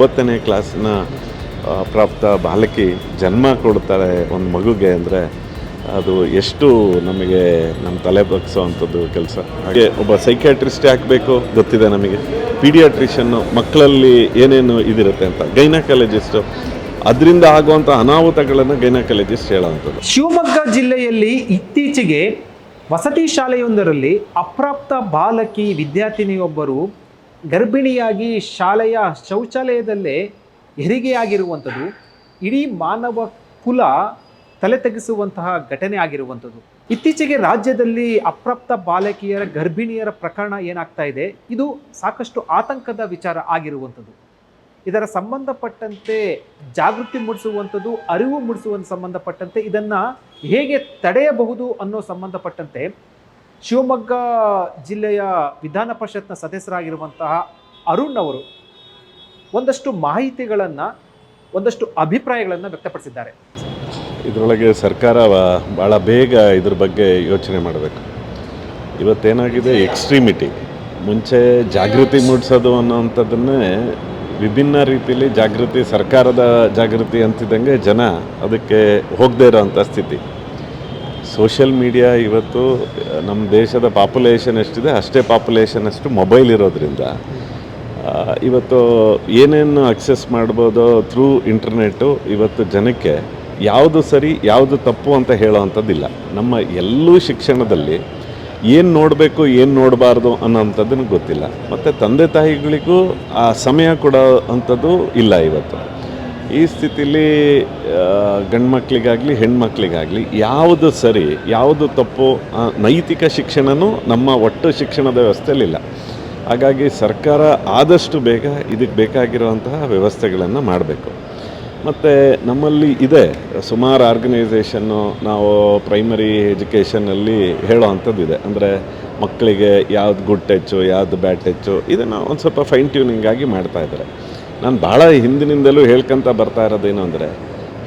ಒಂಬತ್ತನೇ ಕ್ಲಾಸ್ನ ಪ್ರಾಪ್ತ ಬಾಲಕಿ ಜನ್ಮ ಕೊಡ್ತಾಳೆ ಒಂದು ಮಗುಗೆ ಅಂದರೆ ಅದು ಎಷ್ಟು ನಮಗೆ ನಮ್ಮ ತಲೆ ಬಗ್ಸೋವಂಥದ್ದು ಕೆಲಸ. ಹಾಗೆ ಒಬ್ಬ ಸೈಕ್ಯಾಟ್ರಿಸ್ಟ್ ಹಾಕಬೇಕು ಗೊತ್ತಿದೆ ನಮಗೆ. ಪೀಡಿಯಾಟ್ರಿಷನ್ನು ಮಕ್ಕಳಲ್ಲಿ ಏನೇನು ಇದಿರುತ್ತೆ ಅಂತ. ಗೈನಕಾಲಜಿಸ್ಟು ಅದರಿಂದ ಆಗುವಂಥ ಅನಾಹುತಗಳನ್ನು ಗೈನಕಾಲಜಿಸ್ಟ್ ಹೇಳೋವಂಥದ್ದು. ಶಿವಮೊಗ್ಗ ಜಿಲ್ಲೆಯಲ್ಲಿ ಇತ್ತೀಚೆಗೆ ವಸತಿ ಶಾಲೆಯೊಂದರಲ್ಲಿ ಅಪ್ರಾಪ್ತ ಬಾಲಕಿ ವಿದ್ಯಾರ್ಥಿನಿಯೊಬ್ಬರು ಗರ್ಭಿಣಿಯಾಗಿ ಶಾಲೆಯ ಶೌಚಾಲಯದಲ್ಲೇ ಹೆರಿಗೆಯಾಗಿರುವಂಥದ್ದು, ಇಡೀ ಮಾನವ ಕುಲ ತಲೆ ತೆಗೆಸುವಂತಹ ಘಟನೆ ಆಗಿರುವಂಥದ್ದು. ಇತ್ತೀಚೆಗೆ ರಾಜ್ಯದಲ್ಲಿ ಅಪ್ರಾಪ್ತ ಬಾಲಕಿಯರ, ಗರ್ಭಿಣಿಯರ ಪ್ರಕರಣ ಏನಾಗ್ತಾ ಇದೆ, ಇದು ಸಾಕಷ್ಟು ಆತಂಕದ ವಿಚಾರ ಆಗಿರುವಂಥದ್ದು. ಇದರ ಸಂಬಂಧಪಟ್ಟಂತೆ ಜಾಗೃತಿ ಮೂಡಿಸುವಂಥದ್ದು, ಅರಿವು ಮೂಡಿಸುವಂತ ಸಂಬಂಧಪಟ್ಟಂತೆ ಇದನ್ನು ಹೇಗೆ ತಡೆಯಬಹುದು ಅನ್ನೋ ಸಂಬಂಧಪಟ್ಟಂತೆ ಶಿವಮೊಗ್ಗ ಜಿಲ್ಲೆಯ ವಿಧಾನ ಪರಿಷತ್ನ ಸದಸ್ಯರಾಗಿರುವಂತಹ ಅರುಣ್ ಅವರು ಒಂದಷ್ಟು ಮಾಹಿತಿಗಳನ್ನು, ಒಂದಷ್ಟು ಅಭಿಪ್ರಾಯಗಳನ್ನು ವ್ಯಕ್ತಪಡಿಸಿದ್ದಾರೆ. ಇದರೊಳಗೆ ಸರ್ಕಾರ ಭಾಳ ಬೇಗ ಇದ್ರ ಬಗ್ಗೆ ಯೋಚನೆ ಮಾಡಬೇಕು. ಇವತ್ತೇನಾಗಿದೆ, ಎಕ್ಸ್ಟ್ರೀಮಿಟಿ. ಮುಂಚೆ ಜಾಗೃತಿ ಮೂಡಿಸೋದು ಅನ್ನೋವಂಥದ್ದನ್ನೇ ವಿಭಿನ್ನ ರೀತಿಯಲ್ಲಿ ಜಾಗೃತಿ, ಸರ್ಕಾರದ ಜಾಗೃತಿ ಅಂತಿದ್ದಂಗೆ ಜನ ಅದಕ್ಕೆ ಹೋಗದೇ ಇರೋವಂಥ ಸ್ಥಿತಿ. ಸೋಷಿಯಲ್ ಮೀಡಿಯಾ ಇವತ್ತು, ನಮ್ಮ ದೇಶದ ಪಾಪ್ಯುಲೇಷನ್ ಎಷ್ಟಿದೆ, ಅಷ್ಟೇ ಪಾಪ್ಯುಲೇಷನ್ ಅಷ್ಟು ಮೊಬೈಲ್ ಇರೋದ್ರಿಂದ ಇವತ್ತು ಏನೇನು ಅಕ್ಸೆಸ್ ಮಾಡ್ಬೋದು ಥ್ರೂ ಇಂಟರ್ನೆಟ್ಟು ಇವತ್ತು ಜನಕ್ಕೆ ಯಾವುದು ಸರಿ, ಯಾವುದು ತಪ್ಪು ಅಂತ ಹೇಳೋವಂಥದ್ದಿಲ್ಲ ನಮ್ಮ ಎಲ್ಲೂ ಶಿಕ್ಷಣದಲ್ಲಿ ಏನು ನೋಡಬೇಕು, ಏನು ನೋಡಬಾರ್ದು ಅನ್ನೋವಂಥದ್ದನ್ನು ಗೊತ್ತಿಲ್ಲ. ಮತ್ತು ತಂದೆ ತಾಯಿಗಳಿಗೂ ಆ ಸಮಯ ಕೊಡೋ ಅಂಥದ್ದು ಇಲ್ಲ ಇವತ್ತು. ಈ ಸ್ಥಿತಿಲಿ ಗಂಡು ಮಕ್ಕಳಿಗಾಗಲಿ ಹೆಣ್ಮಕ್ಳಿಗಾಗಲಿ, ಯಾವುದು ಸರಿ, ಯಾವುದು ತಪ್ಪು ನೈತಿಕ ಶಿಕ್ಷಣನೂ ನಮ್ಮ ಒಟ್ಟು ಶಿಕ್ಷಣದ ವ್ಯವಸ್ಥೆಯಲ್ಲಿಲ್ಲ. ಹಾಗಾಗಿ ಸರ್ಕಾರ ಆದಷ್ಟು ಬೇಗ ಇದಕ್ಕೆ ಬೇಕಾಗಿರುವಂತಹ ವ್ಯವಸ್ಥೆಗಳನ್ನು ಮಾಡಬೇಕು. ಮತ್ತು ನಮ್ಮಲ್ಲಿ ಇದೆ, ಸುಮಾರು ಆರ್ಗನೈಸೇಷನ್ನು ನಾವು ಪ್ರೈಮರಿ ಎಜುಕೇಷನಲ್ಲಿ ಹೇಳೋ ಅಂಥದ್ದು ಇದೆ. ಅಂದರೆ ಮಕ್ಕಳಿಗೆ ಯಾವ್ದು ಗುಡ್ ಟಚ್ಚು ಯಾವ್ದು ಬ್ಯಾಡ್ ಟಚ್ಚು ಇದನ್ನು ಒಂದು ಸ್ವಲ್ಪ ಫೈನ್ ಟ್ಯೂನಿಂಗಾಗಿ ಮಾಡ್ತಾಯಿದ್ದಾರೆ ನಾನು ಭಾಳ ಹಿಂದಿನಿಂದಲೂ ಹೇಳ್ಕೊಂತ ಬರ್ತಾ ಇರೋದೇನು ಅಂದರೆ,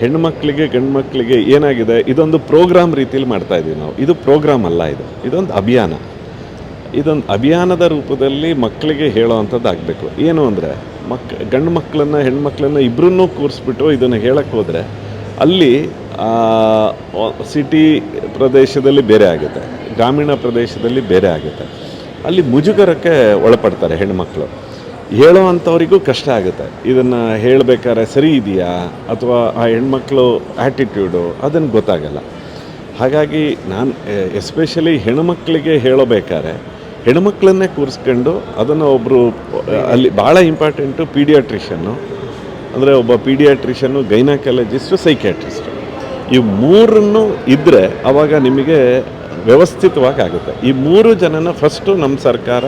ಹೆಣ್ಮಕ್ಳಿಗೆ ಗಂಡ್ಮಕ್ಳಿಗೆ ಏನಾಗಿದೆ, ಇದೊಂದು ಪ್ರೋಗ್ರಾಮ್ ರೀತಿಯಲ್ಲಿ ಮಾಡ್ತಾ ಇದ್ದೀವಿ ನಾವು. ಇದು ಪ್ರೋಗ್ರಾಮ್ ಅಲ್ಲ ಇದು. ಇದೊಂದು ಅಭಿಯಾನ. ಇದೊಂದು ಅಭಿಯಾನದ ರೂಪದಲ್ಲಿ ಮಕ್ಕಳಿಗೆ ಹೇಳೋವಂಥದ್ದು ಆಗಬೇಕು. ಏನು ಅಂದರೆ, ಮಕ್ ಗಂಡು ಮಕ್ಕಳನ್ನು ಹೆಣ್ಮಕ್ಳನ್ನು ಇಬ್ಬರನ್ನೂ ಕೂರಿಸ್ಬಿಟ್ಟು ಇದನ್ನು ಹೇಳಕ್ಕೆ ಹೋದರೆ, ಅಲ್ಲಿ ಸಿಟಿ ಪ್ರದೇಶದಲ್ಲಿ ಬೇರೆ ಆಗುತ್ತೆ. ಗ್ರಾಮೀಣ ಪ್ರದೇಶದಲ್ಲಿ ಬೇರೆ ಆಗುತ್ತೆ. ಅಲ್ಲಿ ಮುಜುಗರಕ್ಕೆ ಒಳಪಡ್ತಾರೆ ಹೆಣ್ಮಕ್ಳು. ಹೇಳೋ ಅಂಥವರಿಗೂ ಕಷ್ಟ ಆಗುತ್ತೆ. ಇದನ್ನು ಹೇಳಬೇಕಾದ್ರೆ ಸರಿ ಇದೆಯಾ? ಅಥವಾ ಆ ಹೆಣ್ಮಕ್ಳು ಆ್ಯಟಿಟ್ಯೂಡು ಅದನ್ನು ಗೊತ್ತಾಗಲ್ಲ. ಹಾಗಾಗಿ ನಾನು ಎಸ್ಪೆಷಲಿ ಹೆಣ್ಮಕ್ಳಿಗೆ ಹೇಳಬೇಕಾದ್ರೆ, ಹೆಣ್ಮಕ್ಳನ್ನೇ ಕೂರಿಸ್ಕೊಂಡು ಅದನ್ನು ಒಬ್ಬರು ಅಲ್ಲಿ ಭಾಳ ಇಂಪಾರ್ಟೆಂಟು ಪೀಡಿಯಾಟ್ರಿಷನ್ನು, ಅಂದರೆ ಒಬ್ಬ ಪೀಡಿಯಾಟ್ರಿಷನ್ನು, ಗೈನಾಕಾಲಜಿಸ್ಟು, ಸೈಕ್ಯಾಟ್ರಿಸ್ಟು. ಈ ಮೂರನ್ನು ಇದ್ದರೆ ಆವಾಗ ನಿಮಗೆ ವ್ಯವಸ್ಥಿತವಾಗಿ ಆಗುತ್ತೆ. ಈ ಮೂರು ಜನನ ಫಸ್ಟು ನಮ್ಮ ಸರ್ಕಾರ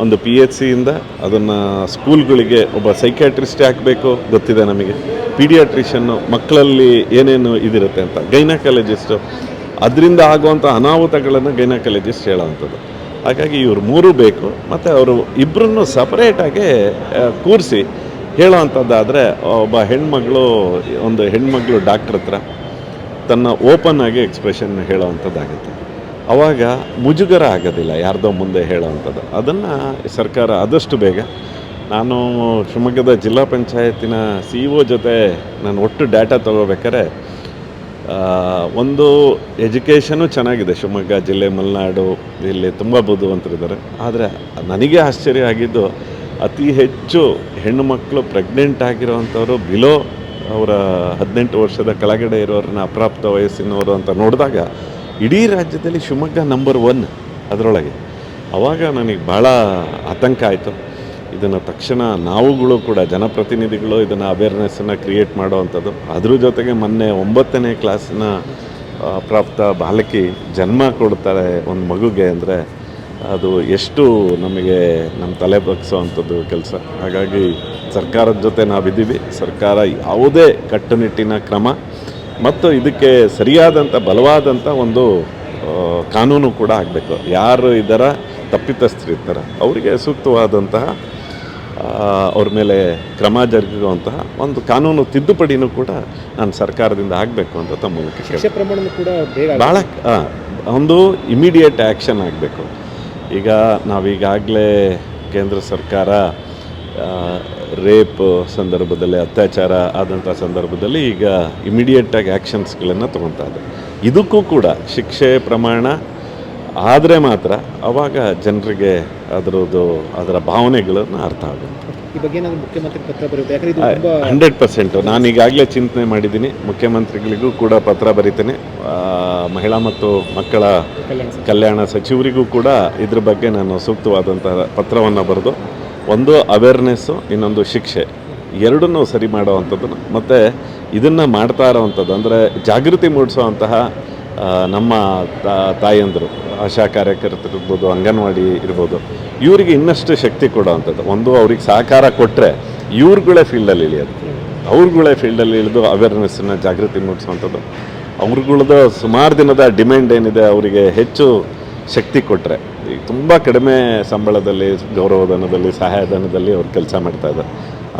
ಒಂದು ಪಿ ಎಚ್ ಸಿಯಿಂದ ಅದನ್ನು ಸ್ಕೂಲ್ಗಳಿಗೆ ಒಬ್ಬ ಸೈಕ್ಯಾಟ್ರಿಸ್ಟ್ ಹಾಕಬೇಕು ಗೊತ್ತಿದೆ ನಮಗೆ. ಪೀಡಿಯಾಟ್ರಿಷನ್ನು ಮಕ್ಕಳಲ್ಲಿ ಏನೇನು ಇದಿರುತ್ತೆ ಅಂತ. ಗೈನಕಾಲಜಿಸ್ಟು ಅದರಿಂದ ಆಗುವಂಥ ಅನಾಹುತಗಳನ್ನು ಗೈನಕಾಲಜಿಸ್ಟ್ ಹೇಳೋವಂಥದ್ದು. ಹಾಗಾಗಿ ಇವರು ಮೂರು ಬೇಕು. ಮತ್ತು ಅವರು ಇಬ್ಬರನ್ನು ಸಪರೇಟಾಗಿ ಕೂರಿಸಿ ಹೇಳೋವಂಥದ್ದಾದರೆ, ಒಬ್ಬ ಹೆಣ್ಮಗಳು, ಒಂದು ಹೆಣ್ಮಗಳು ಡಾಕ್ಟ್ರ್ ಹತ್ರ ತನ್ನ ಓಪನ್ ಆಗಿ ಎಕ್ಸ್ಪ್ರೆಷನ್ ಹೇಳೋವಂಥದ್ದಾಗುತ್ತೆ. ಅವಾಗ ಮುಜುಗರ ಆಗೋದಿಲ್ಲ, ಯಾರ್ದೋ ಮುಂದೆ ಹೇಳೋವಂಥದ್ದು. ಅದನ್ನು ಸರ್ಕಾರ ಆದಷ್ಟು ಬೇಗ, ನಾನು ಶಿವಮೊಗ್ಗದ ಜಿಲ್ಲಾ ಪಂಚಾಯತಿನ ಸಿ ಒ ಜೊತೆ ನಾನು ಒಟ್ಟು ಡೇಟಾ ತಗೋಬೇಕಾರೆ ಒಂದು ಎಜುಕೇಷನು ಚೆನ್ನಾಗಿದೆ. ಶಿವಮೊಗ್ಗ, ಜಿಲ್ಲೆ, ಮಲೆನಾಡು, ಇಲ್ಲಿ ತುಂಬ ಬುದ್ಧಿವಂತರಿದ್ದಾರೆ. ಆದರೆ ನನಗೆ ಆಶ್ಚರ್ಯ ಆಗಿದ್ದು, ಅತಿ ಹೆಚ್ಚು ಹೆಣ್ಣು ಮಕ್ಕಳು ಪ್ರೆಗ್ನೆಂಟ್ ಆಗಿರೋವಂಥವ್ರು ಬಿಲೋ ಅವರ ಹದಿನೆಂಟು ವರ್ಷದ ಕೆಳಗಡೆ ಇರೋರನ್ನ ಅಪ್ರಾಪ್ತ ವಯಸ್ಸಿನವರು ಅಂತ ನೋಡಿದಾಗ ಇಡೀ ರಾಜ್ಯದಲ್ಲಿ ಶಿವಮೊಗ್ಗ ನಂಬರ್ ಒನ್ ಅದರೊಳಗೆ. ಆವಾಗ ನನಗೆ ಭಾಳ ಆತಂಕ ಆಯಿತು. ಇದನ್ನು ತಕ್ಷಣ ನಾವುಗಳು ಕೂಡ ಜನಪ್ರತಿನಿಧಿಗಳು ಇದನ್ನು ಅವೇರ್ನೆಸ್ಸನ್ನು ಕ್ರಿಯೇಟ್ ಮಾಡುವಂಥದ್ದು. ಅದ್ರ ಜೊತೆಗೆ ಮೊನ್ನೆ ಒಂಬತ್ತನೇ ಕ್ಲಾಸಿನ ಪ್ರಾಪ್ತ ಬಾಲಕಿ ಜನ್ಮ ಕೊಡ್ತಾರೆ ಒಂದು ಮಗುಗೆ ಅಂದರೆ ಅದು ಎಷ್ಟು ನಮಗೆ ನಮ್ಮ ತಲೆ ಬಗ್ಸೋವಂಥದ್ದು ಕೆಲಸ. ಹಾಗಾಗಿ ಸರ್ಕಾರದ ಜೊತೆ ನಾವಿದ್ದೀವಿ. ಸರ್ಕಾರ ಯಾವುದೇ ಕಟ್ಟುನಿಟ್ಟಿನ ಕ್ರಮ ಮತ್ತು ಇದಕ್ಕೆ ಸರಿಯಾದಂಥ ಬಲವಾದಂಥ ಒಂದು ಕಾನೂನು ಕೂಡ ಆಗಬೇಕು. ಯಾರು ಇದರ ತಪ್ಪಿತಸ್ಥರಿರ್ತಾರೆ ಅವರಿಗೆ ಸೂಕ್ತವಾದಂತಹ ಅವ್ರ ಮೇಲೆ ಕ್ರಮ ಜರುಗುವಂತಹ ಒಂದು ಕಾನೂನು ತಿದ್ದುಪಡಿನೂ ಕೂಡ ನಾನು ಸರ್ಕಾರದಿಂದ ಆಗಬೇಕು ಅಂತ ತಮ್ಮ ಮೂಲಕ ಭಾಳ ಒಂದು ಇಮಿಡಿಯೇಟ್ ಆ್ಯಕ್ಷನ್ ಆಗಬೇಕು. ಈಗ ನಾವೀಗಾಗಲೇ ಕೇಂದ್ರ ಸರ್ಕಾರ ರೇಪ್ ಸಂದರ್ಭದಲ್ಲಿ ಅತ್ಯಾಚಾರ ಆದಂಥ ಸಂದರ್ಭದಲ್ಲಿ ಈಗ ಇಮಿಡಿಯೇಟಾಗಿ ಆ್ಯಕ್ಷನ್ಸ್ಗಳನ್ನು ತೊಗೊತಾ ಇದೆ ಇದಕ್ಕೂ ಕೂಡ ಶಿಕ್ಷೆ ಪ್ರಮಾಣ ಆದರೆ ಮಾತ್ರ ಆವಾಗ ಜನರಿಗೆ ಅದರದ್ದು ಅದರ ಭಾವನೆಗಳನ್ನು ಅರ್ಥ ಆಗುತ್ತೆ. ಈ ಬಗ್ಗೆ ನಾನು ಮುಖ್ಯಮಂತ್ರಿ ಪತ್ರ ಬರುತ್ತೆ? ಯಾಕಂದ್ರೆ ಇದು ತುಂಬಾ ಹಂಡ್ರೆಡ್ ಪರ್ಸೆಂಟು ನಾನು ಈಗಾಗಲೇ ಚಿಂತನೆ ಮಾಡಿದ್ದೀನಿ. ಮುಖ್ಯಮಂತ್ರಿಗಳಿಗೂ ಕೂಡ ಪತ್ರ ಬರೀತೀನಿ. ಮಹಿಳಾ ಮತ್ತು ಮಕ್ಕಳ ಕಲ್ಯಾಣ ಕಲ್ಯಾಣ ಸಚಿವರಿಗೂ ಕೂಡ ಇದ್ರ ಬಗ್ಗೆ ನಾನು ಸೂಕ್ತವಾದಂತಹ ಪತ್ರವನ್ನು ಬರೆದು ಒಂದು ಅವೇರ್ನೆಸ್ಸು ಇನ್ನೊಂದು ಶಿಕ್ಷೆ. ಎರಡನ್ನೂ ಸರಿ ಮಾಡುವಂಥದ್ದನ್ನು. ಮತ್ತು ಇದನ್ನು ಮಾಡ್ತಾ ಇರೋವಂಥದ್ದು ಅಂದರೆ ಜಾಗೃತಿ ಮೂಡಿಸುವಂತಹ ನಮ್ಮ ತಾಯಂದರು, ಆಶಾ ಕಾರ್ಯಕರ್ತರಿರ್ಬೋದು ಅಂಗನವಾಡಿ ಇರ್ಬೋದು, ಇವರಿಗೆ ಇನ್ನಷ್ಟು ಶಕ್ತಿ ಕೊಡುವಂಥದ್ದು. ಒಂದು ಅವ್ರಿಗೆ ಸಹಕಾರ ಕೊಟ್ಟರೆ ಇವ್ರುಗಳೇ ಫೀಲ್ಡಲ್ಲಿ ಇಳಿಯೋದು. ಅವ್ರುಗಳೇ ಫೀಲ್ಡಲ್ಲಿ ಇಳಿದು ಅವೇರ್ನೆಸ್ಸನ್ನು ಜಾಗೃತಿ ಮೂಡಿಸುವಂಥದ್ದು. ಅವ್ರುಗಳದ್ದು ಸುಮಾರು ದಿನದ ಡಿಮ್ಯಾಂಡ್ ಏನಿದೆ, ಅವರಿಗೆ ಹೆಚ್ಚು ಶಕ್ತಿ ಕೊಟ್ಟರೆ ಈಗ ತುಂಬ ಕಡಿಮೆ ಸಂಬಳದಲ್ಲಿ ಗೌರವಧನದಲ್ಲಿ ಸಹಾಯಧನದಲ್ಲಿ ಅವ್ರು ಕೆಲಸ ಮಾಡ್ತಾ ಇದ್ದಾರೆ.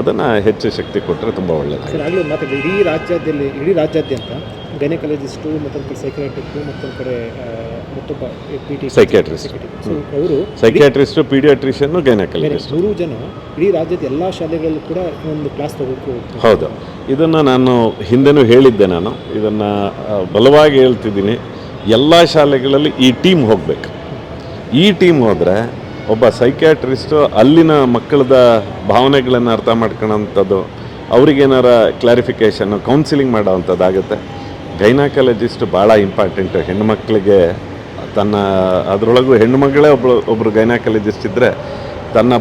ಅದನ್ನು ಹೆಚ್ಚು ಶಕ್ತಿ ಕೊಟ್ಟರೆ ತುಂಬ ಒಳ್ಳೆಯದು ಆಗಲೇ ಮಾತಾಡಿ ಇಡೀ ರಾಜ್ಯದಲ್ಲಿ ಇಡೀ ರಾಜ್ಯಾದ್ಯಂತ ಗೈನಕಾಲಜಿಸ್ಟು ಮತ್ತೊಂದು ಕಡೆ ಸೈಕ್ರೆಟಿಕ್ಟು ಮತ್ತೊಂದು ಕಡೆ ಮತ್ತೊಬ್ಬ ಪಿ ಟಿ Psychiatrist. ಸೊ ಅವರು ಸೈಕ್ಯಾಟ್ರಿಸ್ಟು ಪೀಡಿಯಾಟ್ರಿಷಿಯನ್ನು ಗೈನಕಾಲಜಿಸ್ಟ್ ನೂರು ಜನ ಇಡೀ ರಾಜ್ಯದ ಎಲ್ಲ ಶಾಲೆಗಳಲ್ಲೂ ಕೂಡ ಒಂದು ಕ್ಲಾಸ್ ತಗೋಬೇಕು ಹೌದು. ಇದನ್ನು ನಾನು ಹಿಂದೆನೂ ಹೇಳಿದ್ದೆ ನಾನು. ಇದನ್ನು ಬಲವಾಗಿ ಹೇಳ್ತಿದ್ದೀನಿ. ಎಲ್ಲ ಶಾಲೆಗಳಲ್ಲಿ ಈ ಟೀಮ್ ಹೋಗಬೇಕು. ಈ ಟೀಮ್ ಹೋದರೆ ಒಬ್ಬ ಸೈಕ್ಯಾಟ್ರಿಸ್ಟು ಅಲ್ಲಿನ ಮಕ್ಕಳದ ಭಾವನೆಗಳನ್ನು ಅರ್ಥ ಮಾಡ್ಕೊಳ್ಳೋಂಥದ್ದು ಅವ್ರಿಗೇನಾರ ಕ್ಲಾರಿಫಿಕೇಷನ್ನು ಕೌನ್ಸಿಲಿಂಗ್ ಮಾಡೋವಂಥದ್ದಾಗುತ್ತೆ ಗೈನಾಕಾಲಜಿಸ್ಟ್ ಭಾಳ ಇಂಪಾರ್ಟೆಂಟು ಹೆಣ್ಣುಮಕ್ಕಳಿಗೆ ತನ್ನ, ಅದರೊಳಗೂ ಹೆಣ್ಣುಮಗಳೇ ಒಬ್ಬಳು ಒಬ್ಬರು ಗೈನಾಕಾಲಜಿಸ್ಟ್ ಇದ್ದರೆ ತನ್ನ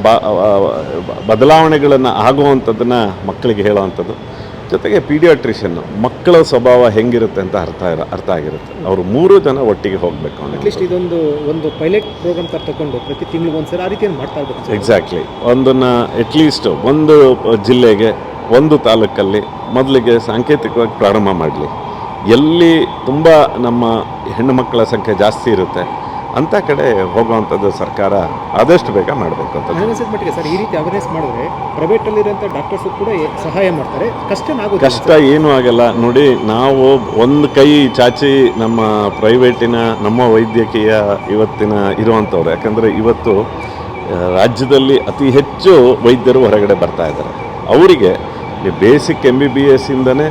ಬದಲಾವಣೆಗಳನ್ನು ಆಗುವಂಥದ್ದನ್ನು ಮಕ್ಕಳಿಗೆ ಹೇಳುವಂಥದ್ದು. ಜೊತೆಗೆ ಪೀಡಿಯಾಟ್ರಿಷಿಯನ್ ಮಕ್ಕಳ ಸ್ವಭಾವ ಹೆಂಗಿರುತ್ತೆ ಅಂತ ಅರ್ಥ ಇರ ಅರ್ಥ ಆಗಿರುತ್ತೆ. ಅವರು ಮೂರು ಜನ ಒಟ್ಟಿಗೆ ಹೋಗಬೇಕು ಅಟ್ಲೀಸ್ಟ್ ಇದೊಂದು ಒಂದು ಪೈಲಟ್ ಪ್ರೋಗ್ರಾಮ್ ತರ ತಗೊಂಡು ಪ್ರತಿ ತಿಂಗಳು ಒಂದ್ಸಲ ಆ ರೀತಿಯನ್ನು ಮಾಡ್ತಾ ಇರ್ಬೇಕು. ಎಕ್ಸಾಕ್ಟ್ಲಿ ಒಂದನ್ನು ಅಟ್ಲೀಸ್ಟ್ ಒಂದು ಜಿಲ್ಲೆಗೆ ಒಂದು ತಾಲೂಕಲ್ಲಿ ಮೊದಲಿಗೆ ಸಾಂಕೇತಿಕವಾಗಿ ಪ್ರಾರಂಭ ಮಾಡಲಿ. ಎಲ್ಲಿ ತುಂಬ ನಮ್ಮ ಹೆಣ್ಣು ಮಕ್ಕಳ ಸಂಖ್ಯೆ ಜಾಸ್ತಿ ಇರುತ್ತೆ ಅಂಥ ಕಡೆ ಹೋಗುವಂಥದ್ದು ಸರ್ಕಾರ ಆದಷ್ಟು ಬೇಗ ಮಾಡಬೇಕು ಅಂತ ಅನಿಸಿದ ಮಟ್ಟಿಗೆ ಸರ್ ಈ ರೀತಿ ಅವೇರ್ನೆಸ್ ಮಾಡಿದ್ರೆ ಪ್ರೈವೇಟ್ ಅಲ್ಲಿರುವಂಥ ಡಾಕ್ಟರ್ಸು ಕೂಡ ಸಹಾಯ ಮಾಡ್ತಾರೆ. ಕಷ್ಟ ಕಷ್ಟ ಏನೂ ಆಗಲ್ಲ. ನೋಡಿ ನಾವು ಒಂದು ಕೈ ಚಾಚಿ ನಮ್ಮ ಪ್ರೈವೇಟಿನ ನಮ್ಮ ವೈದ್ಯಕೀಯ ಇವತ್ತಿನ ಇರುವಂಥವ್ರು ಯಾಕಂದರೆ ಇವತ್ತು ರಾಜ್ಯದಲ್ಲಿ ಅತಿ ಹೆಚ್ಚು ವೈದ್ಯರು ಹೊರಗಡೆ ಬರ್ತಾ ಇದ್ದಾರೆ. ಅವರಿಗೆ ಬೇಸಿಕ್ ಎಂ ಬಿ ಬಿ ಎಸ್ಸಿಂದನೇ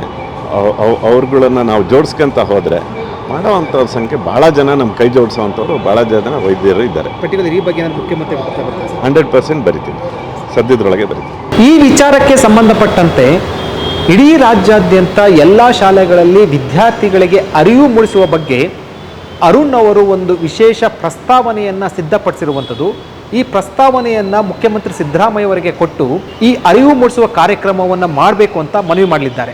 ಅವ್ರುಗಳನ್ನು ನಾವು ಜೋಡಿಸ್ಕೊಂತ ಹೋದರೆ ಮಾಡೋವಂಥವ್ರ ಸಂಖ್ಯೆ ಭಾಳ ಜನ ನಮ್ಮ ಕೈ ಜೋಡಿಸೋವಂಥವ್ರು ಭಾಳ ಜನ ವೈದ್ಯರು ಇದ್ದಾರೆ. ಪರ್ಟಿಕ್ಯುಲರ್ ಈ ಬಗ್ಗೆ ಮುಖ್ಯಮಂತ್ರಿ ಹಂಡ್ರೆಡ್ ಪರ್ಸೆಂಟ್ ಬರಿತೀನಿ ಸದ್ಯದೊಳಗೆ ಬರಿತೀನಿ ಈ ವಿಚಾರಕ್ಕೆ ಸಂಬಂಧಪಟ್ಟಂತೆ ಇಡೀ ರಾಜ್ಯಾದ್ಯಂತ ಎಲ್ಲ ಶಾಲೆಗಳಲ್ಲಿ ವಿದ್ಯಾರ್ಥಿಗಳಿಗೆ ಅರಿವು ಮೂಡಿಸುವ ಬಗ್ಗೆ ಅರುಣ್ ಅವರು ಒಂದು ವಿಶೇಷ ಪ್ರಸ್ತಾವನೆಯನ್ನು ಸಿದ್ಧಪಡಿಸಿರುವಂಥದ್ದು. ಈ ಪ್ರಸ್ತಾವನೆಯನ್ನು ಮುಖ್ಯಮಂತ್ರಿ ಸಿದ್ದರಾಮಯ್ಯ ಅವರಿಗೆ ಕೊಟ್ಟು ಈ ಅರಿವು ಮೂಡಿಸುವ ಕಾರ್ಯಕ್ರಮವನ್ನು ಮಾಡಬೇಕು ಅಂತ ಮನವಿ ಮಾಡಲಿದ್ದಾರೆ.